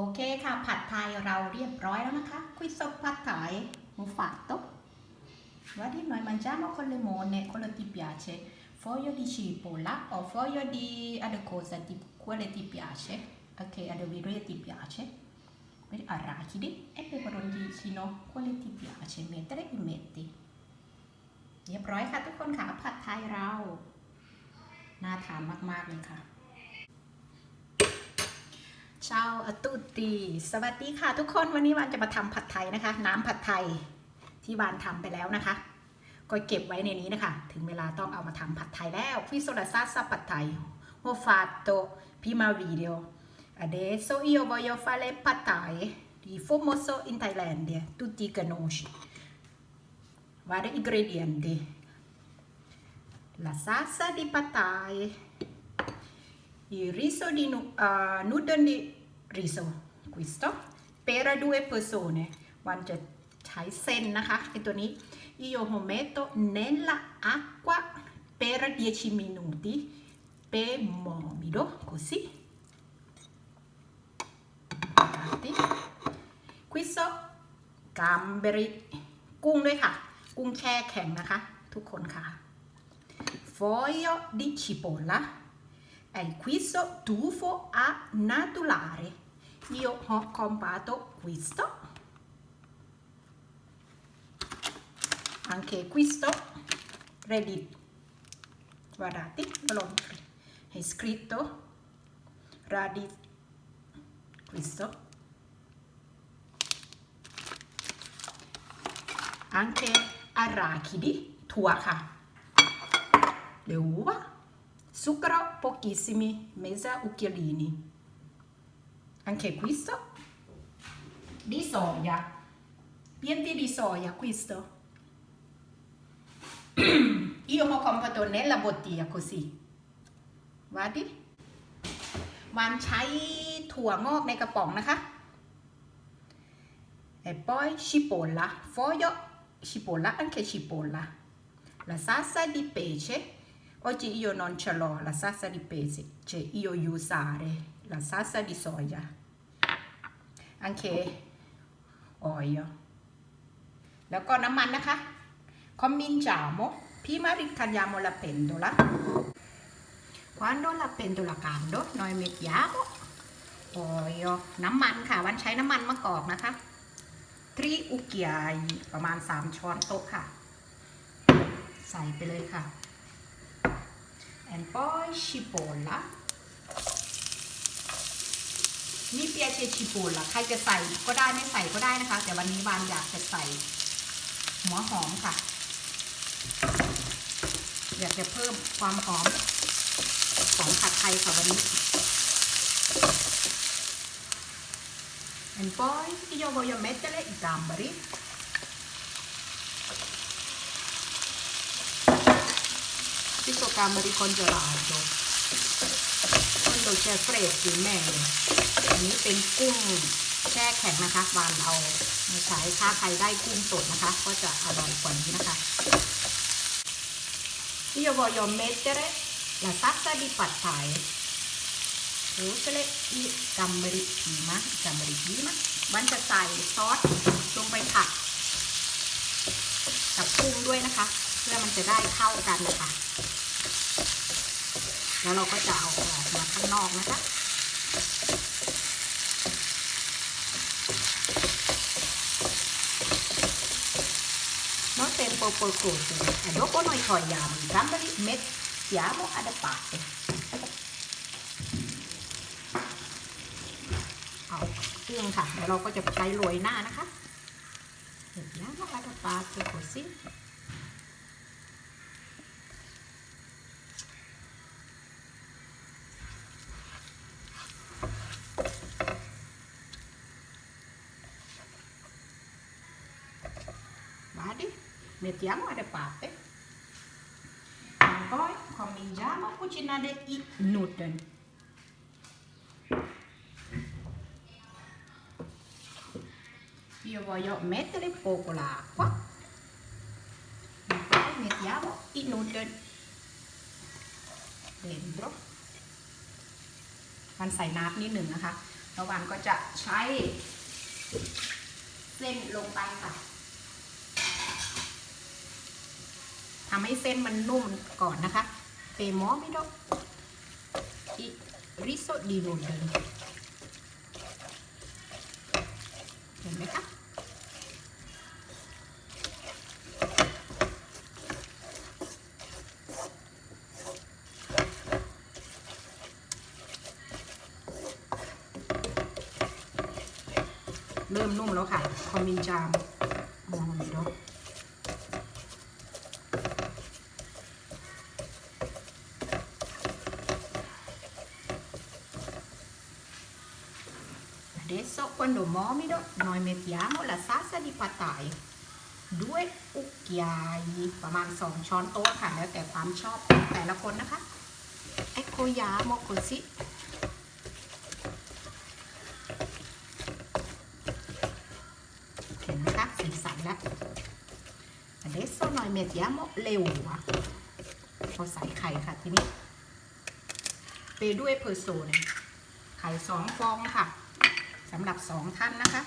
โอเคค่ะ ผัดไทยเราเรียบร้อยแล้วนะคะคุยซบผัดไทยหมูฝาดตบ Guardi, noi mangiamo con le mone, quello ti piace. Foglio di cipolla o foglio di altre cose, ti, quelle ti piace. Ok, ad ovire ti piace. Quindi arachidi e peperoncino, quelle ti piace mettere e metti. เรียบร้อยค่ะทุกคนค่ะผัดไทยเรา น่าทานมาก ๆ เลยค่ะ ชาวอตุตีสวัสดีค่ะทุกคนวันนี้วานจะมาทำผัดไทยนะคะ น้ำผัดไทยที่วานทำไปแล้วนะคะ ก็เก็บไว้ในนี้นะคะ ถึงเวลาต้องเอามาทำผัดไทยแล้วฟิโซลาซาซาผัดไทยโฮฟาโตพิมาวิดีโอ adesso io voglio fare pad thai di famoso in Thailandia tutti conosci vari ingredienti la salsa di pad thai il riso di nu- uh, noodle di riso questo per due persone วันจะใช้เส้นนะคะไอตัวนี้ io lo metto nella acqua per 10 minuti per morbido così questo gamberi กุ้งด้วยค่ะ กุ้งแช่แข็งนะคะ ทุกคนค่ะ foglio di cipolla è questo tufo a naturale. Io ho comprato questo, anche questo, ready. Guardate, lo è scritto. Radit questo. Anche arachidi tuaca. Le uova. zucchero pochissimi mezza cucchiolini anche questo di soia pienti di soia questo io ho comprato nella bottiglia così guardi วันใช้ถั่วงอกในกระป๋องนะคะ e poi cipolla foglio cipolla anche cipolla la salsa di pesce oggi io non ce l'ho la salsa di pesce cioè io usare la salsa di soia anche olio แล้วก็น้ำมันนะคะ cominciamo prima ricariamo la pentola quando la pentola caldo noi mettiamo olio น้ำมันค่ะ วันใช้น้ำมันมะกอกนะคะ tri cucchiai ประมาณ 3 ช้อนโต๊ะค่ะ ใส่ไปเลยค่ะ and poi cipolla mi piace cipolla ใครจะใส่ก็ได้ไม่ใส่ก็ได้นะคะ แต่วันนี้วานอยากจะใส่หัวหอมค่ะ อยากจะเพิ่มความหอมของผัดไทยค่ะวันนี้ and poi io voglio mettere i gamberi questo camero congelato ต้นโดเชเฟรดสีแม่อันนี้เป็นกุ้งแช่แข็งนะคะวานเอามาใช้ถ้าใครได้กุ้งสดนะคะ ก็จะอร่อยกว่านี้นะคะ Io voglio mettere la salsa di pad thai rosole i gamberi prima gamberi prima มันจะใส่ซอสลงไปผัดกับกุ้งด้วยนะคะ เพื่อมันจะได้เข้ากันนะคะ แล้วเราก็จะเอาออกมาข้างนอกนะคะน้องเต็มโปโปโคตอันนี้ก็น้อยคอยยามรัมบริเม็ดยามอัดปากเอาเครื่องค่ะแล้วเราก็จะไปโรยหน้านะคะเห็นแล้วอัดปาเปโสิ mettiamo da parte. E poi cominciamo a cucinare i noodle. Io voglio mettere poco l'acqua. E poi mettiamo i noodle dentro มันใส่น้ำนิดหนึ่งนะคะ ระหว่างก็จะใช้เส้นลงไปค่ะ ทำให้เส้นมันนุ่มก่อนนะคะเปมอไม่ดอกอีริโซดีโนเดนเห็นไหมคะเริ่มนุ่มแล้วค่ะ คอมินจามมองไม่ดอก Adesso quando momido noi mettiamo la salsa di patai due cucchiai ประมาณ 2 ช้อนโต๊ะค่ะ แล้วแต่ความชอบของแต่ละคนนะคะ Ecco yamo così เห็นไหมคะสีสันแล้ว Adesso noi mettiamo le uova พอใส่ไข่ค่ะทีนี้เปด้วยเพอร์โซนไข่สองฟองค่ะ สำหรับสองท่านนะคะ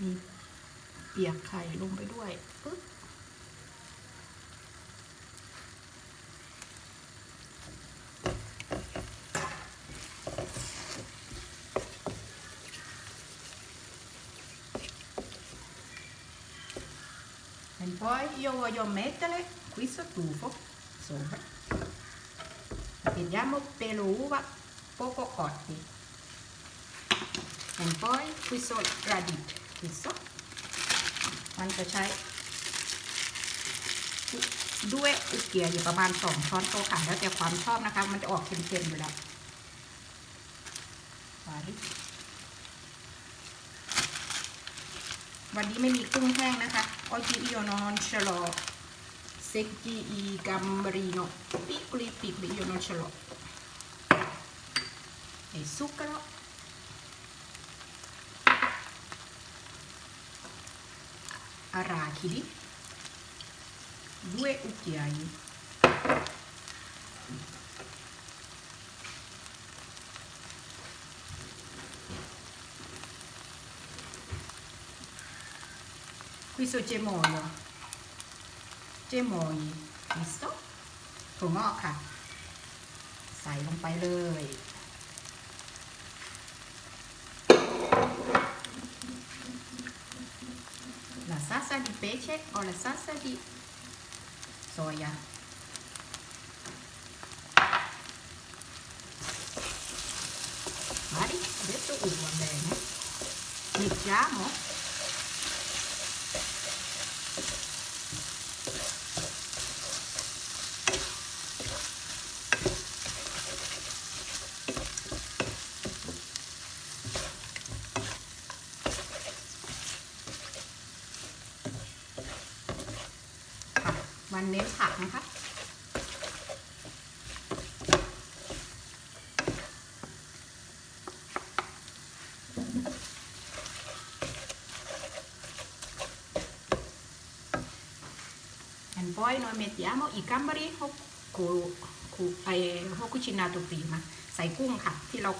มีเปียกไข่ลงไปด้วยปึ๊บ poi io voglio mettere questo tufo sopra vediamo per l'uva poco cotti e poi questo radici questo มันจะใช้ด้วยอุกเกียอยู่ประมาณสองช้อนโต๊ะค่ะแล้วแต่ความชอบนะคะ มันจะออกเค็มๆอยู่แล้ว วันนี้ไม่มีกุ้งแห้งนะคะ oggi io non ce l'ho secchi i gambarino piccoli piccoli io non ce l'ho e zucchero arachidi, due cucchiai. Questo gemoio, gemoyi, visto? ถั่วงอกค่ะ ใส่ลงไปเลย la salsa di pesce o la salsa di soia. Mari, adesso uva bene. Mettiamo วันเน้นผักนะคะอันปอยน้อยเม็ดยามอีกัมบริฮกคูคูไอฮกุชินาตุปีมาใส่กุ้งค่ะ ที่เรา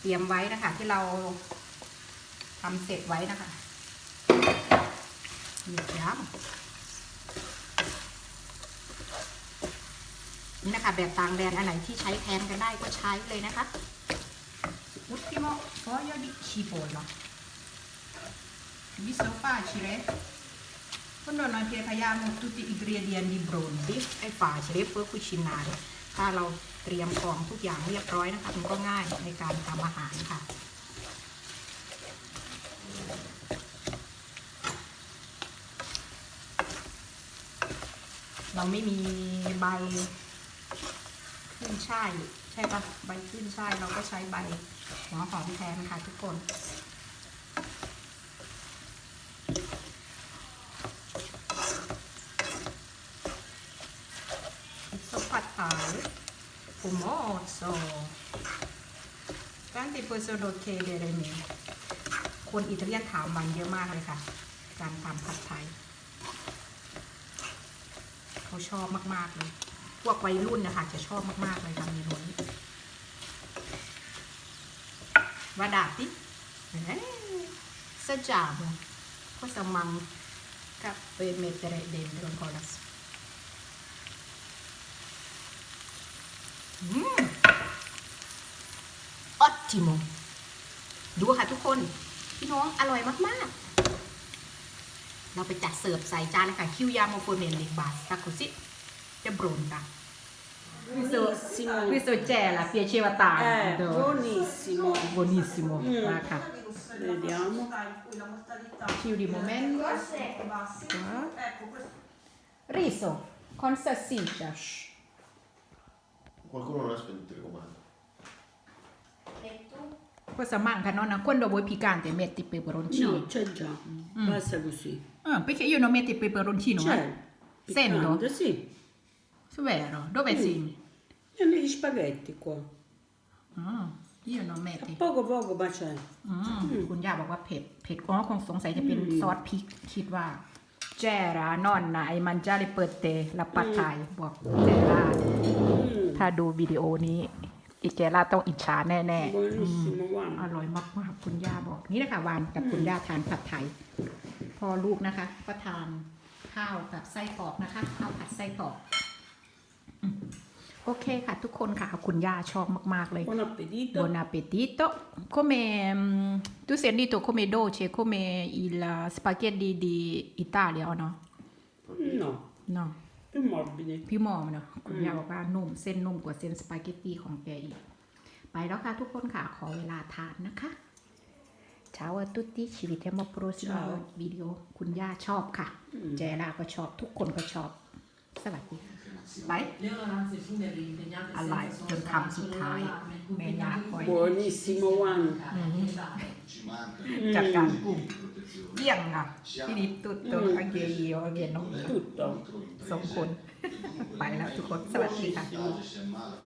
เตรียมไว้นะคะ ที่เราทำเสร็จไว้นะคะเม็ดยา นี่นะคะ แบบต่างแดนอันไหนที่ใช้แทนกันได้ก็ใช้เลยนะคะ ultimo foglio di cipolla visto facile quando noi prepariamo tutti i ingredienti pronti è facile per cucinare ถ้าเราเตรียมของทุกอย่างเรียบร้อยนะคะมันก็ง่ายในการทำอาหารค่ะเราไม่มีใบ ขึ้นช่ายใช่ปะใบขึ้นช่ายเราก็ใช้ใบหัวหอมแทนค่ะทุกคน soppattare fumoso tanti poi sono chiedere me คนอิตาเลียนถามมันเยอะมากเลยค่ะ การทำผัดไทย เขาชอบมาก ๆ เลย วกวัยรุ่นนะคะจะชอบมากๆเลยทำเมนูนี้วาดาติเอ้ย Assaggiamo cosa manca per mettere dentro ancora. Mm. Ottimo ดูค่ะทุกคน พี่น้องอร่อยมาก ๆ เราไปจัดเสิร์ฟใส่จานเลยค่ะ คิวยาโมโฟเมนเล็กบาสตาคุซิ che è pronta. Buonissimo. Questo, gela, eh, piaceva tanto. Eh, buonissimo. Buonissimo. Mm. Raca. Vediamo. Chiudiamo meglio. Riso con salsiccia. Qualcuno non ha spento il comando. Cosa manca nonna? Quando vuoi piccante metti il peperoncino? No, c'è già, mm. basta così. Ah, perché io non metto il peperoncino? Eh? C'è. Eh? Sento? Sì. Vero? Dove Mm. si? E negli spaghetti qua. Ah, io non metto. Poco poco ma c'è. อืมคุณย่าบอกว่าเผ็ด เผ็ดอ๋อคงสงสัยจะเป็นอืมซอสพริกคิดว่า แจรานอนนะไอมันจะได้เปิดเตละปัดไทยบอกแจรา Mm, ถ้าดูวิดีโอนี้อีแจราต้องอิจฉาแน่ๆอืม buonissimo, อ guarda. ร่อยมากๆคุณย่าบอกนี่นะคะวานกับคุณย่าทานผัดไทย พอลูกนะคะ ก็ทานข้าวกับไส้กรอกนะคะข้าวผัดไส้กรอกอืม โอเคค่ะทุกคนค่ะ คุณย่าชอบมาก ๆ เลย Buon appetito. Buon appetito. Come mm, tu sei detto come dolce, come il spaghetti di Italia o no? No, No, più morbidi. พี่มอมเนาะคุณย่าบอกว่านุ่มเส้นนุ่มกว่าเส้นสปาเกตตีของแกอีก ไปแล้วค่ะทุกคนค่ะ ขอเวลาทานนะคะ Ciao a tutti ci vediamo al prossimo Ciao. video คุณย่าชอบค่ะ เจล่าก็ชอบทุกคนก็ชอบ สวัสดีค่ะ ไป Le onoranze funebri impegnate Alla- senza sono per state campo solo Thai, lavorate, ma me impegnate ne con accorgo. Buonissimo, Juan. Esatto. Ci manca. จัดการกุ้งเยี่ยงอะพี่นิดตุ๊ดตัวอาเกียเยียวอาเกียน้อง Tutto. สองคน ไปแล้วทุกคน สวัสดีค่ะ Se è male.